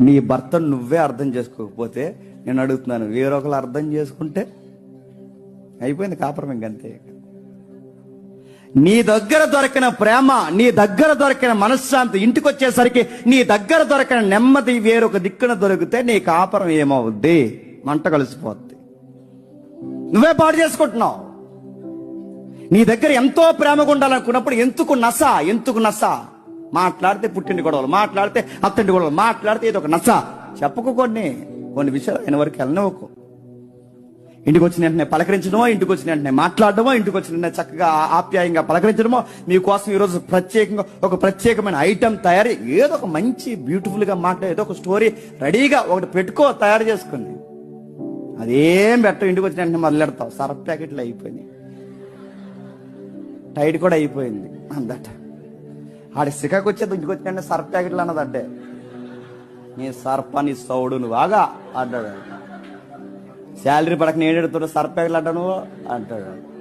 నీ భర్తను నువ్వే అర్థం చేసుకోకపోతే నేను అడుగుతున్నాను వేరొకరు అర్థం చేసుకుంటే? అయిపోయింది కాపురం ఇంకంతే నీ దగ్గర దొరికిన ప్రేమ నీ దగ్గర దొరికిన మనశ్శాంతి ఇంటికి వచ్చేసరికి నీ దగ్గర దొరికిన నెమ్మది వేరొక దిక్కున దొరికితే నీ కాపురం ఏమవుద్ది? మంట కలిసిపోద్ది. నువ్వే పాడు చేసుకుంటున్నావు. నీ దగ్గర ఎంతో ప్రేమగా ఉండాలనుకున్నప్పుడు ఎందుకు నస? ఎందుకు నస? మాట్లాడితే పుట్టింటి గొడవలు మాట్లాడితే అత్తంటి గొడవలు మాట్లాడితే ఇది ఒక నస. చెప్పకు కొన్ని కొన్ని విషయాలు ఆయన వరకు వెళ్ళనివ్వకు. ఇంటికి వచ్చిన వెంటనే పలకరించడమో ఇంటికి వచ్చిన వెంటనే మాట్లాడడమో ఇంటికి వచ్చిన వెంటనే చక్కగా ఆప్యాయంగా పలకరించడమో మీకోసం ఈరోజు ప్రత్యేకంగా ఒక ప్రత్యేకమైన ఐటెం తయారీ ఏదో ఒక మంచి బ్యూటిఫుల్గా మాట్లాడే ఏదో ఒక స్టోరీ రెడీగా ఒకటి పెట్టుకో తయారు చేసుకుని అదేం పెట్ట ఇంటికి వచ్చిన వెంటనే మొదలెడతావు. సర్ఫ్ ప్యాకెట్లు అయిపోయినాయి. టైట్ కూడా అయిపోయింది. అందట. ఆడ సికాకు వచ్చేది ఇంటికి సర్ఫ్ ప్యాకెట్లు అన్నదంటే నీ సర్ఫ్ అని సౌడు నువ్వు బాగా అంటాడు. శాలరీ పడక నేను ఎడుతున్నా సర్ఫ్ ప్యాకెట్లు అంటా నువ్వు అంటాడు.